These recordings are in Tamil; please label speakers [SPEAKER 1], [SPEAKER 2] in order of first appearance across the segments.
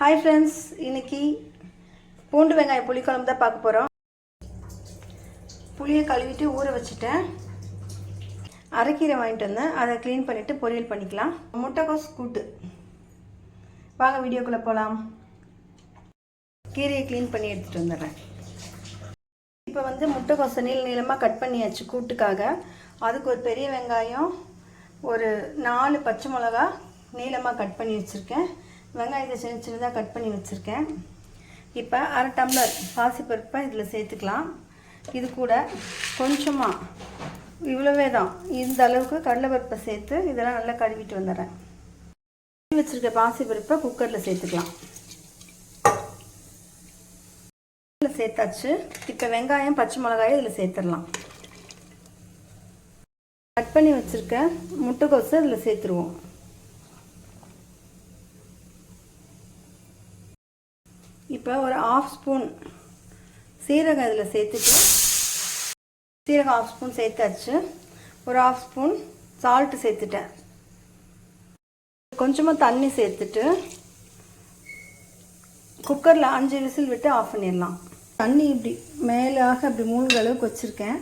[SPEAKER 1] ஹாய் ஃப்ரெண்ட்ஸ் இன்னைக்கு பூண்டு வெங்காயம் புளிக்குழம்பு தான் பார்க்க போகிறோம் புளியை கழுவிட்டு ஊற வச்சுட்டேன். அரைக்கீரை வாங்கிட்டு வந்தேன். அதை க்ளீன் பண்ணிவிட்டு பொரியல் பண்ணிக்கலாம். முட்டைக்கோஸ் கூட்டு. வாங்க வீடியோக்குள்ளே போகலாம் கீரையை க்ளீன் பண்ணி எடுத்துகிட்டு வந்துடுறேன். இப்போ வந்து முட்டைக்கோஸை நீள நீளமாக கட் பண்ணியாச்சு கூட்டுக்காக. அதுக்கு ஒரு பெரிய வெங்காயம் ஒரு நாலு பச்சை மிளகா நீளமாக கட் பண்ணி வச்சுருக்கேன். வெங்காயத்தை சின்ன சின்னதாக கட் பண்ணி வச்சுருக்கேன். இப்போ அரை டம்ளர் பாசிப்பருப்பை இதில் சேர்த்துக்கலாம். இது கூட கொஞ்சமாக இவ்வளவே தான். இந்த அளவுக்கு கடலைப்பருப்பை சேர்த்து இதெல்லாம் நல்லா கழுவிட்டு வந்துடுறேன். வச்சுருக்க பாசிப்பருப்பை குக்கரில் சேர்த்துக்கலாம். இதில் சேர்த்தாச்சு. இப்போ வெங்காயம் பச்சை மிளகாயை இதில் சேர்த்துடலாம். கட் பண்ணி வச்சுருக்க முட்டைக்கோசை இதில் சேர்த்துருவோம். இப்போ ஒரு ஆஃப் ஸ்பூன் சீரகம் இதில் சேர்த்துட்டு சீரகம் ஆஃப் ஸ்பூன் சேர்த்தாச்சு. ஒரு ஆஃப் ஸ்பூன் சால்ட்டு சேர்த்துட்டேன். கொஞ்சமாக தண்ணி சேர்த்துட்டு குக்கரில் அஞ்சு விசில் விட்டு ஆஃப் பண்ணிடலாம். தண்ணி இப்படி மேலாக அப்படி மூணு அளவுக்கு வச்சுருக்கேன்.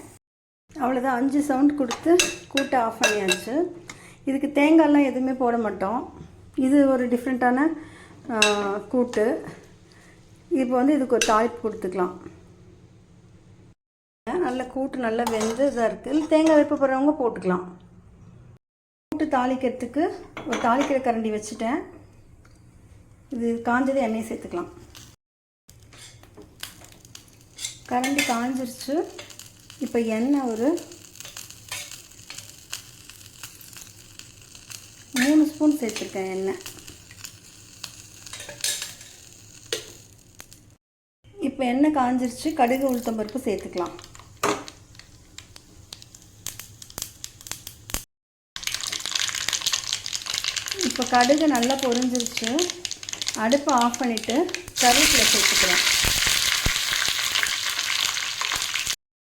[SPEAKER 1] அவ்வளோதான் அஞ்சு சவுண்ட் கொடுத்து கூட்டை ஆஃப் பண்ணியாச்சு. இதுக்கு தேங்காய்லாம் எதுவுமே போட மாட்டோம். இது ஒரு டிஃப்ரெண்ட்டான கூட்டு. இப்போ வந்து இதுக்கு ஒரு தாளிப்பு கொடுத்துக்கலாம். நல்ல கூட்டு நல்லா வெந்து இதாக இருக்குது தேங்காய் விருப்பப்படுறவங்க போட்டுக்கலாம். கூட்டு தாளிக்கிறதுக்கு ஒரு தாளிக்கிற கரண்டி வச்சுட்டேன். இது காஞ்சது எண்ணெயை சேர்த்துக்கலாம். கரண்டி காஞ்சிருச்சு. இப்போ எண்ணெய் ஒரு மூணு ஸ்பூன் சேர்த்துருக்கேன் எண்ணெய். இப்போ எண்ணெய் காஞ்சிருச்சு கடுகு உளுத்தம் பருப்பு சேர்த்துக்கலாம். இப்போ கடுகு நல்லா பொரிஞ்சிருச்சு. அடுப்பை ஆஃப் பண்ணிவிட்டு கருவேப்பிலை சேர்த்துக்கலாம்.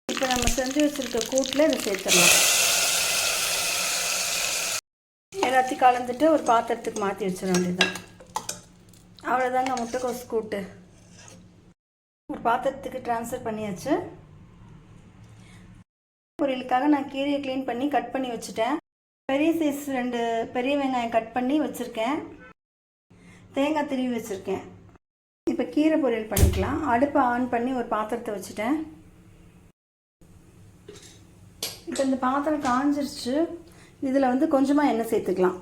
[SPEAKER 1] இப்போ நம்ம செஞ்சு வச்சுருக்க கூட்டில் இதை சேர்த்துடலாம். எல்லாத்தையும் கலந்துட்டு ஒரு பாத்திரத்துக்கு மாற்றி வச்சிட வேண்டியதுதான். அவ்வளோதாங்க முட்டைக்கோஸ் கூட்டு. ஒரு பாத்திரத்துக்கு ட்ரான்ஸ்ஃபர் பண்ணியாச்சு. பொரியலுக்காக நான் கீரையை க்ளீன் பண்ணி கட் பண்ணி வச்சுட்டேன். பெரிய சைஸ் ரெண்டு பெரிய வெங்காயம் கட் பண்ணி வச்சுருக்கேன். தேங்காய் திருவி வச்சுருக்கேன். இப்போ கீரை பொரியல் பண்ணிக்கலாம். அடுப்பை ஆன் பண்ணி ஒரு பாத்திரத்தை வச்சுட்டேன். இப்போ இந்த பாத்திரம் காஞ்சிருச்சு. இதில் வந்து கொஞ்சமாக எண்ணெய் சேர்த்துக்கலாம்.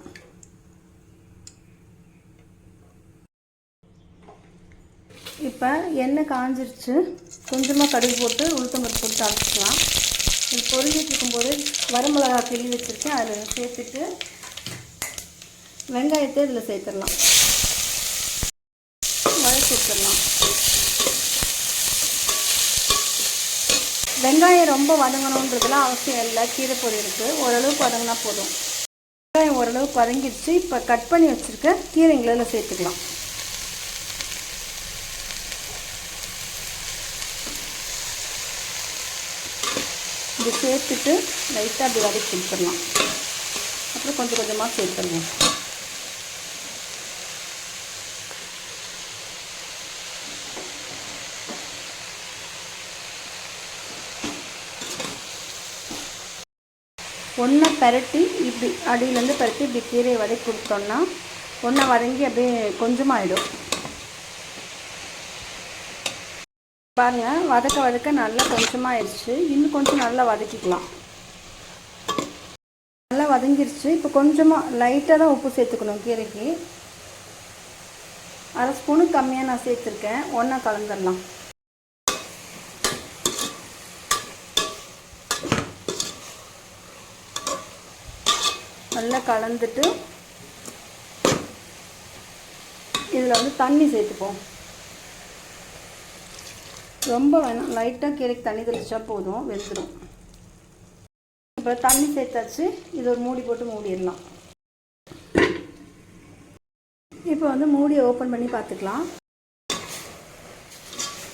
[SPEAKER 1] இப்போ எண்ணெய் காஞ்சிருச்சு. கொஞ்சமாக கடுகு போட்டு உளுத்தம்பருப்பு போட்டு அரைச்சிக்கலாம். இது பொறிஞ்சிட்டு இருக்கும்போது வரமிளகா கிள்ளி வச்சுருக்கேன். அதில் சேர்த்துட்டு வெங்காயத்தை இதில் சேர்த்துடலாம். வதக்கி வெங்காயம் ரொம்ப வதங்கணுன்றதுலாம் அவசியம் இல்லை. கீரை பொரியலுக்கு ஓரளவுக்கு வதங்கினா போதும். வெங்காயம் ஓரளவுக்கு வதங்கிடுச்சு இப்போ கட் பண்ணி வச்சுருக்க கீரைங்களில் இதில் சேர்த்துக்கலாம். இது சேர்த்துட்டு லைட்டாக அப்படி வதக்கி கொடுத்துடலாம். அப்புறம் கொஞ்சம் கொஞ்சமாக சேர்த்துடலாம் ஒன்றை பரட்டி இப்படி அடியிலேருந்து பரட்டி இப்படி கீரையை வதக்கி கொடுத்தோன்னா ஒன்றை வதங்கி அப்படியே கொஞ்சமாகிடும் பாருங்கள் வதக்க வதக்க நல்லா கொஞ்சமாக ஆயிடுச்சு இன்னும் கொஞ்சம் நல்லா வதக்கிக்கலாம். நல்லா வதங்கிருச்சு. இப்போ கொஞ்சமாக லைட்டாக தான் உப்பு சேர்த்துக்கணும் கீரைக்கு. அரை ஸ்பூனு கம்மியாக நான் சேர்த்துருக்கேன். ஒன்றா கலந்துடலாம். நல்லா கலந்துட்டு இதில் வந்து தண்ணி சேர்த்துப்போம். ரொம்ப வேணாம். லைட்டாக கீரைக்கு தண்ணி தெளிச்சா போதும் வெந்துடும் இப்போ தண்ணி சேர்த்தாச்சு. இது ஒரு மூடி போட்டு மூடிடலாம். இப்போ வந்து மூடியை ஓப்பன் பண்ணி பார்த்துக்கலாம்.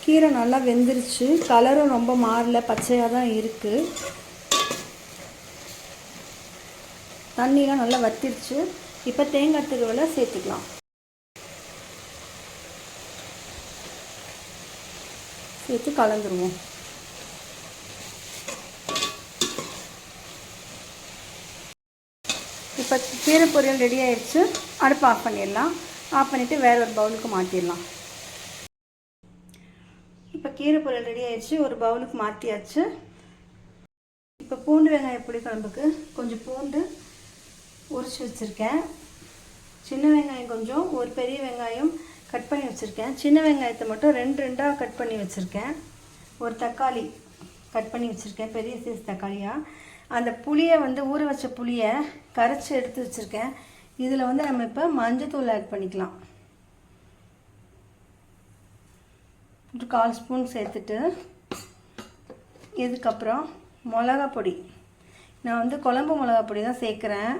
[SPEAKER 1] கீரை நல்லா வெந்துருச்சு. கலரும் ரொம்ப மாறல. பச்சையாக தான் இருக்குது தண்ணியெலாம் நல்லா வத்திருச்சு. இப்போ தேங்காய் திருவலை சேர்த்துக்கலாம். சேர்த்து கலந்துருவோம் இப்போ கீரை பொரியல் ரெடி ஆயிடுச்சு. அடுப்பு ஆஃப் பண்ணிடலாம். ஆஃப் பண்ணிவிட்டு வேற ஒரு பவுலுக்கு மாற்றிடலாம் இப்போ கீரை பொரியல் ரெடி ஆயிடுச்சு. ஒரு பவுலுக்கு மாற்றியாச்சு இப்போ பூண்டு வெங்காய புளிக்குழம்புக்கு கொஞ்சம் பூண்டு உரிச்சு வச்சுருக்கேன். சின்ன வெங்காயம் கொஞ்சம் ஒரு பெரிய வெங்காயம் கட் பண்ணி வச்சுருக்கேன். சின்ன வெங்காயத்தை மட்டும் ரெண்டு ரெண்டாக கட் பண்ணி வச்சுருக்கேன். ஒரு தக்காளி கட் பண்ணி வச்சுருக்கேன். பெரிய சைஸ் தக்காளியாக அந்த புளியை வந்து ஊற வச்ச புளியை கரைச்சி எடுத்து வச்சுருக்கேன். இதில் வந்து நம்ம இப்போ மஞ்சத்தூள் ஆட் பண்ணிக்கலாம். ஒரு கால் ஸ்பூன் சேர்த்துட்டு இதுக்கப்புறம் மிளகா பொடி. நான் வந்து குழம்பு மிளகா பொடி தான் சேர்க்குறேன்.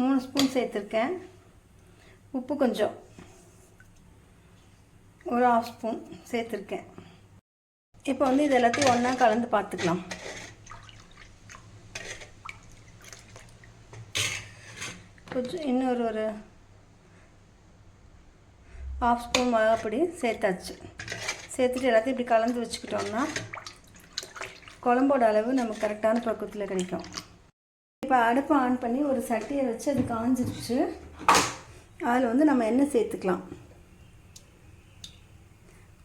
[SPEAKER 1] மூணு ஸ்பூன் சேர்த்துருக்கேன். உப்பு கொஞ்சம். ஒரு ஆஃப் ஸ்பூன் சேர்த்துருக்கேன். இப்போ வந்து இது எல்லாத்தையும் ஒன்றா கலந்து பார்த்துக்கலாம். கொஞ்சம் இன்னொரு ஒரு ஆஃப் ஸ்பூன் மிளகாப்பொடி சேர்த்தாச்சு. சேர்த்துட்டு எல்லாத்தையும் இப்படி கலந்து வச்சுக்கிட்டோம்னா குழம்போட அளவு நமக்கு கரெக்டான பக்குவத்தில் கிடைக்கும். இப்போ அடுப்பை ஆன் பண்ணி ஒரு சட்டியை வச்சு அது காஞ்சிருச்சு. அதில் வந்து நம்ம எண்ணெய் சேர்த்துக்கலாம்.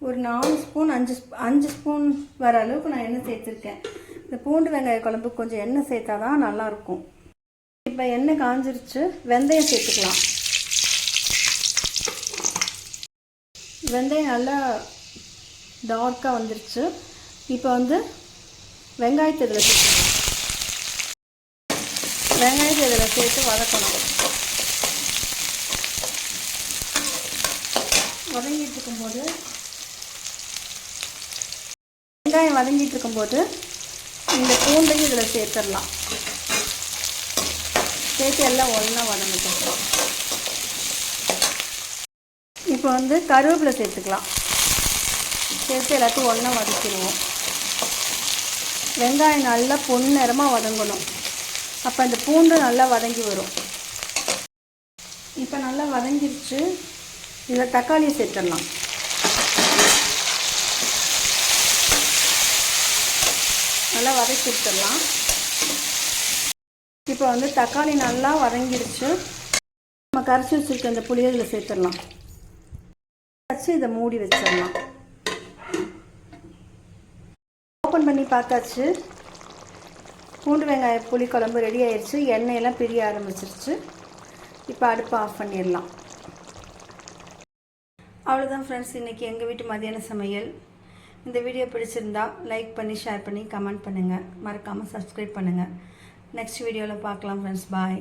[SPEAKER 1] ஒரு நாலு ஸ்பூன் அஞ்சு அஞ்சு ஸ்பூன் வர அளவுக்கு நான் எண்ணெய் சேர்த்துருக்கேன். இந்த பூண்டு வெங்காய குழம்புக்கு கொஞ்சம் எண்ணெய் சேர்த்தா தான் நல்லாயிருக்கும். இப்போ எண்ணெய் காஞ்சிருச்சு வெந்தயம் சேர்த்துக்கலாம். வெந்தயம் நல்லா டார்க்காக வந்துருச்சு. இப்போ வந்து வெங்காயத்தை இதில் சேர்த்துக்கலாம். வெங்காயத்தை இதில் சேர்த்து வதக்கணும். வதங்கிட்டு இருக்கும்போது வெங்காயம் வதங்கிட்டு இருக்கும்போது இந்த பூண்டையும் இதில் சேர்த்துடலாம். சேர்த்து எல்லாம் ஒன்றா வதங்கிட்டோம். இப்போ வந்து கருவேப்பிலை சேர்த்துக்கலாம். சேர்த்து எல்லாத்தையும் ஒன்றா வதக்கிடுவோம். வெங்காயம் நல்லா பொன்னிறமாக வதங்கணும். அப்போ அந்த பூண்டு நல்லா வதங்கி வரும். இப்போ நல்லா வதங்கிருச்சு. இதில் தக்காளியை சேர்த்துடலாம். நல்லா வதக்கி விட்டுடலாம் இப்போ வந்து தக்காளி நல்லா வதங்கிடுச்சு. நம்ம கரைச்சி வச்சுருக்க இந்த புளியை இதில் சேர்த்துடலாம். வச்சு இதை மூடி வச்சிடலாம். ஓப்பன் பண்ணி பார்த்தாச்சு. பூண்டு வெங்காய புளி குழம்பு ரெடி ஆயிடுச்சு எண்ணெயெல்லாம் பிரிய ஆரம்பிச்சிருச்சு. இப்போ அடுப்பை ஆஃப் பண்ணிடலாம். அவ்வளோதான் ஃப்ரெண்ட்ஸ் இன்றைக்கி எங்கள் வீட்டு மதியான சமையல். இந்த வீடியோ பிடிச்சிருந்தா லைக் பண்ணி ஷேர் பண்ணி கமெண்ட் பண்ணுங்கள் மறக்காமல் சப்ஸ்கிரைப் பண்ணுங்கள் நெக்ஸ்ட் வீடியோவில் பார்க்கலாம் ஃப்ரெண்ட்ஸ் பாய்